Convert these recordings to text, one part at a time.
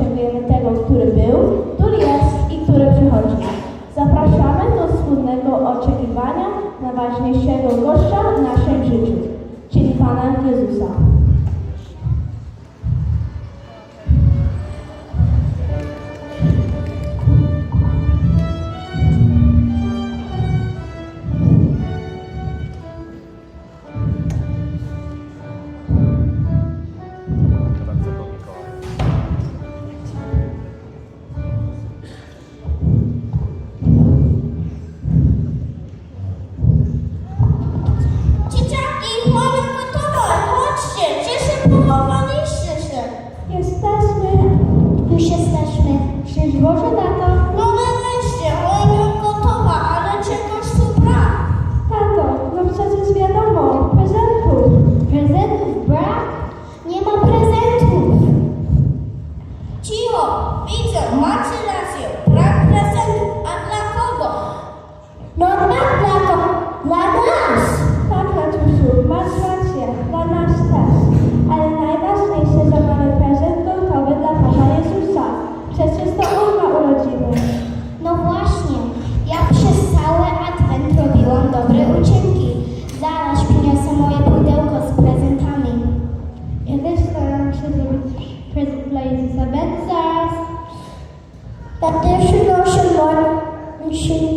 potrzebujemy tego, który był, który jest i który przychodzi. Zapraszamy do wspólnego oczekiwania na najważniejszego gościa w naszym życiu, czyli Pana Jezusa.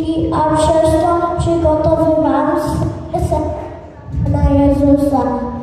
i a przez to przygotowywałam serce na Jezusa.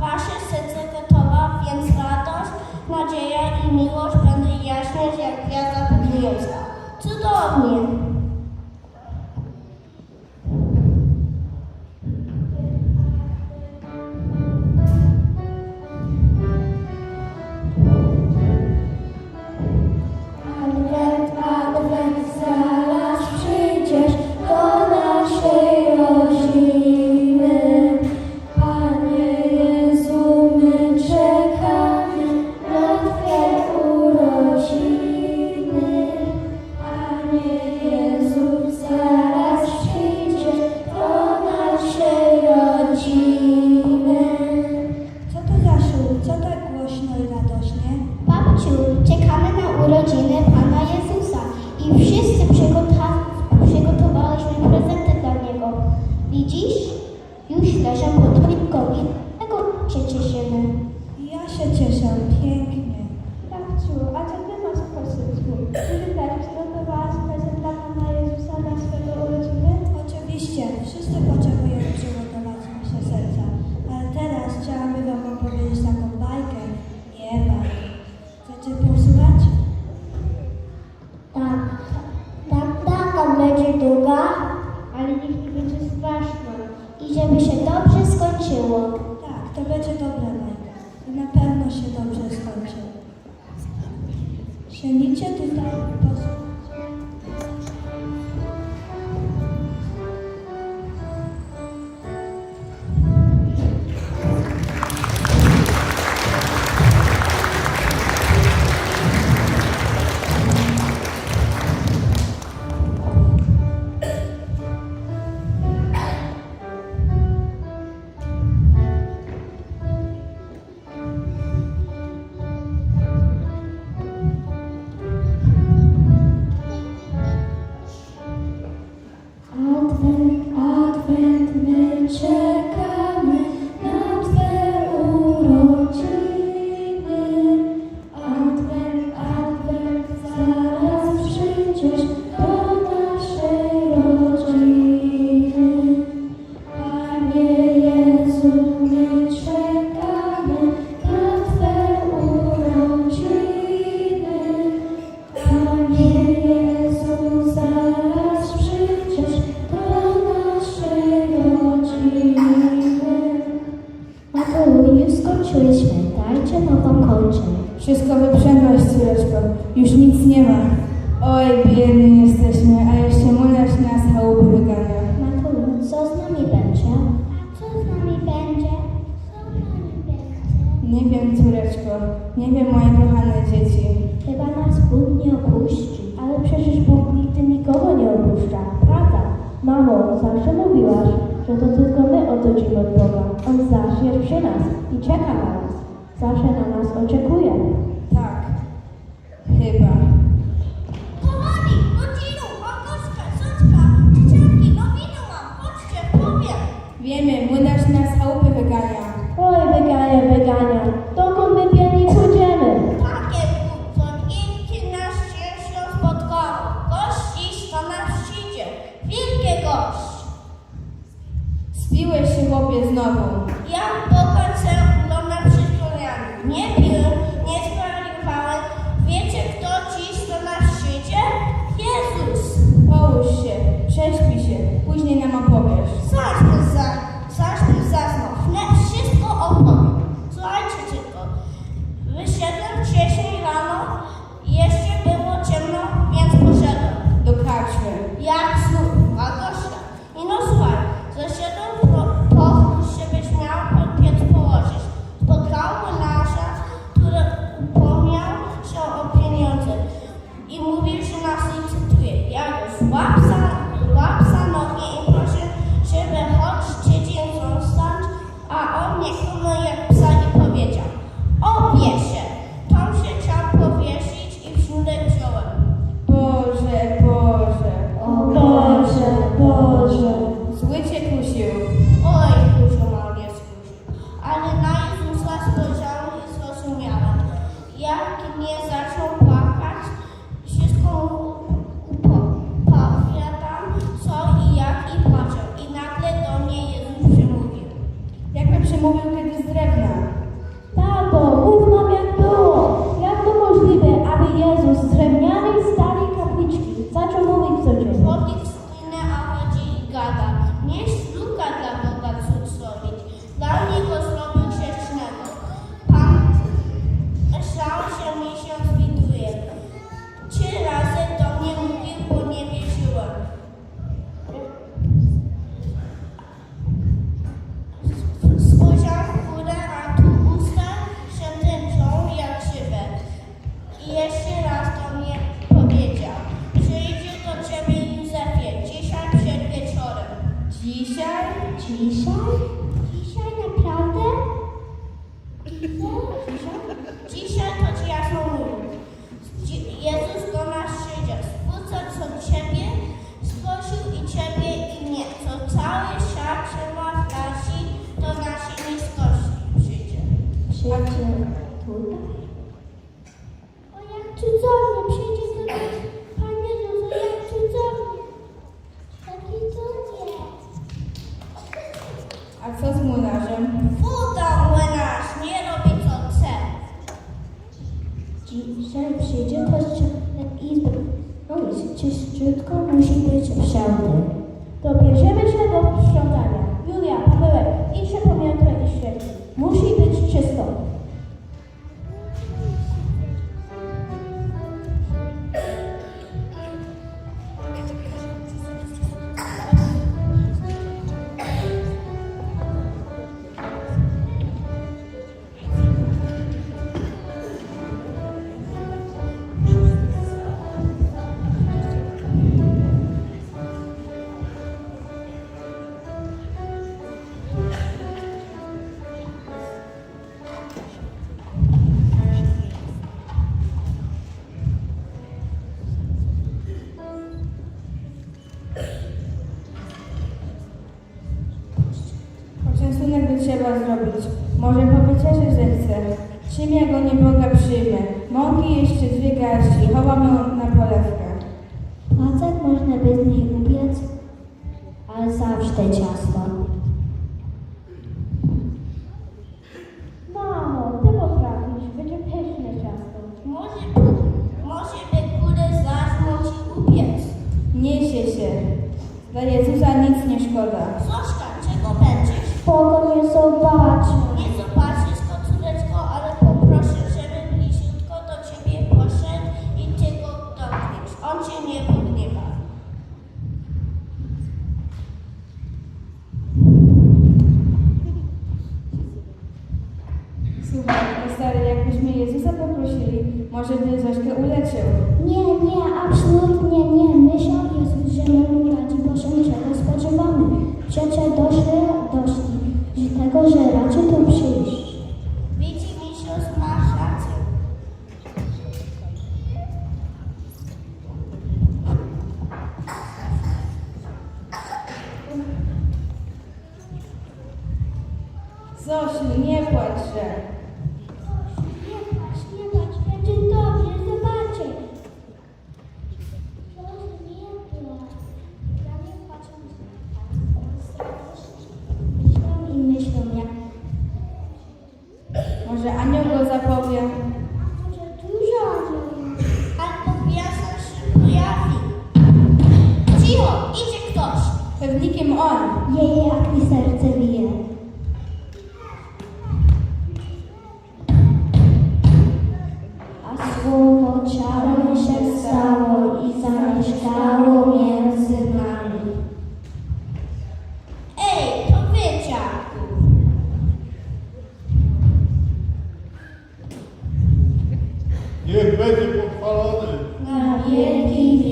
wasze serce gotowa, więc radość, nadzieja i miłość będą jaśnieć jak gwiazda po Cudownie! na pewno się dobrze skończy. Żenicie tutaj posłuchajcie. że to tylko my odchodzimy od Boga. On zaś jest przy nas i czeka na nas. Zawsze na nas oczekuje. A co z młynarzem? Fuda młynarz, nie robi co chce. Dzisiaj przyjdzie pościelek izby. No Mówić czyściutko musi być wszędzie. Dobierzemy się do sprzątania. Julia, Pawełek, idźcie po miotłę i świeci. Musi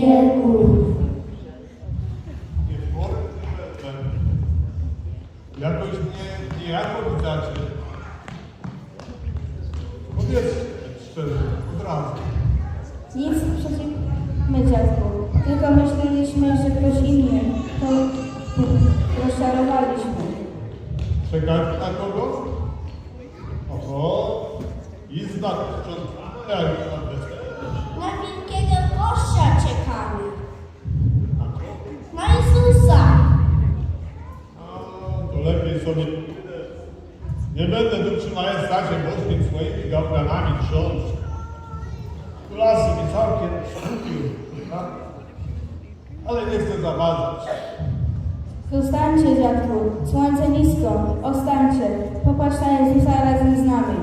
é. chce zaważyć. Zostańcie, dziadku, słońce nisko, ostańcie, popatrz na Jezusa razem z nami.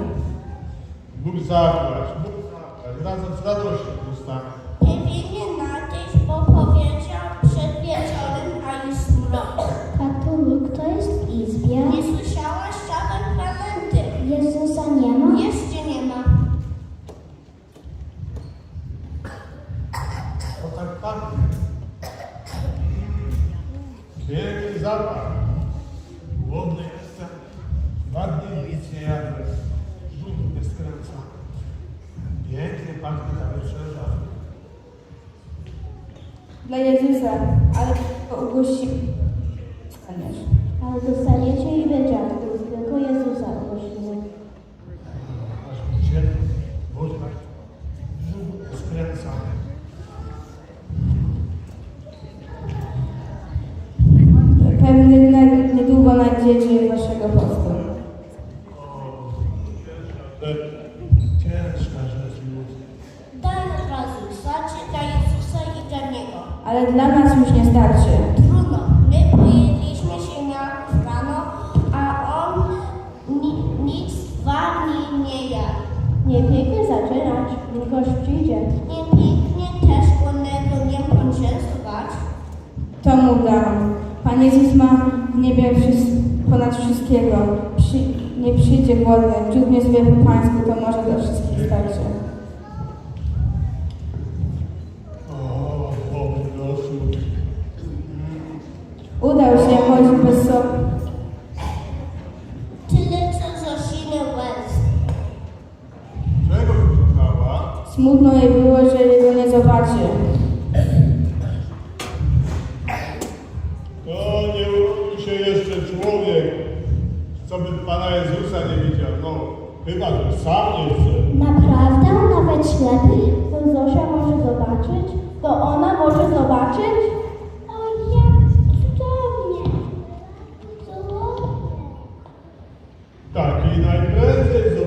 Bóg zabrać, Bóg zabrać, razem z radością. dla Jezusa, ale go. wszystkiego. Przy, nie przyjdzie głodny, cudnie zwierzę pańskie, to może dla wszystkich starczy.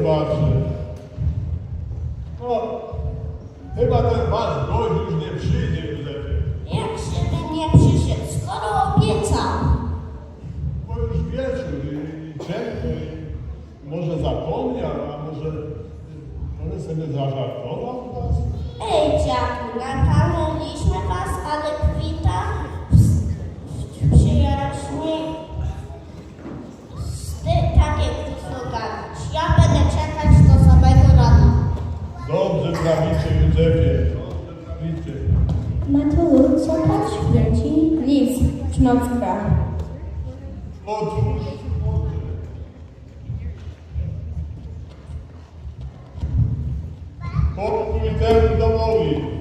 wyborcze. No, chyba ten wasz gość już nie przyjdzie, Józefie. Jak się ten nie przyszedł, skoro obiecał? Bo już wieczór i, i ciemny, i może zapomniał, a może, y, może sobie zażartował. americano da Bolívia.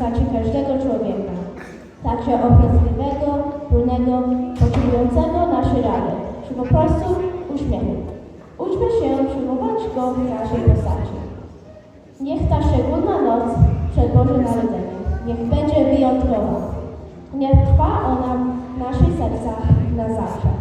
postaci każdego człowieka, także obrzydliwego, bólnego, potrzebującego nasze rady, czy po prostu uśmiechu. Uczmy się przyjmować go w naszej postaci. Niech ta szczególna noc przed Bożym Narodzeniem, niech będzie wyjątkowa. Niech trwa ona w naszych sercach na zawsze.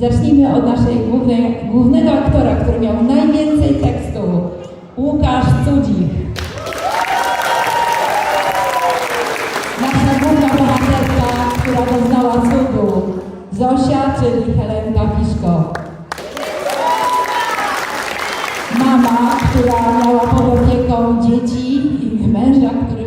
Zacznijmy od naszej głównej, głównego aktora, który miał najwięcej tekstu. Łukasz Cudzik. Nasza główna bohaterka, która doznała cudu. Zosia, czyli Helenka Piszko. Mama, która miała pod opieką dzieci i męża, który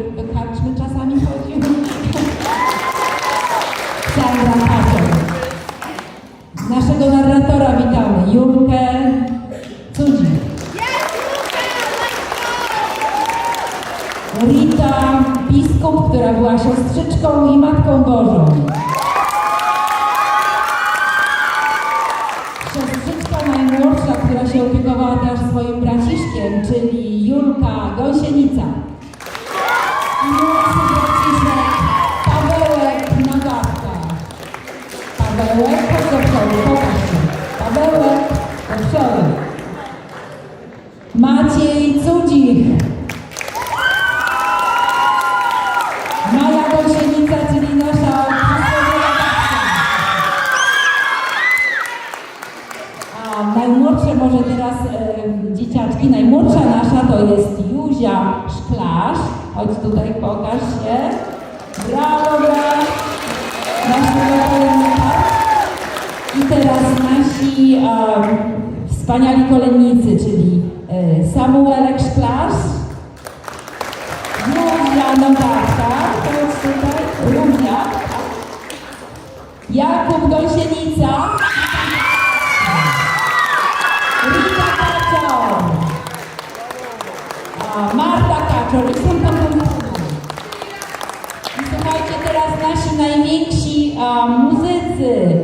a muzycy.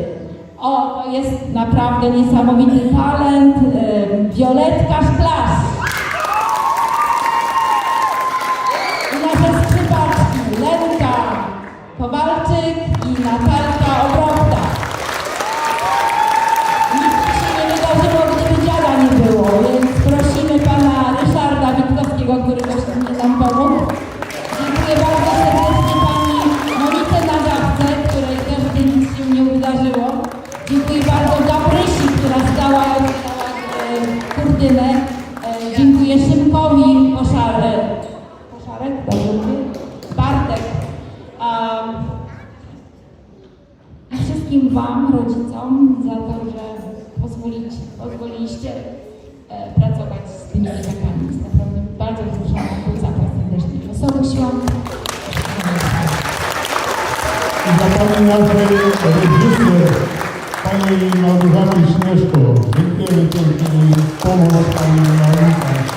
O, to jest naprawdę niesamowity talent. Y, Wioletka Szklasz. Pani nazwy reżyser, pani Małgorzata Śnieżko. Dziękujemy, dzięki pomoc pani Małgorzata.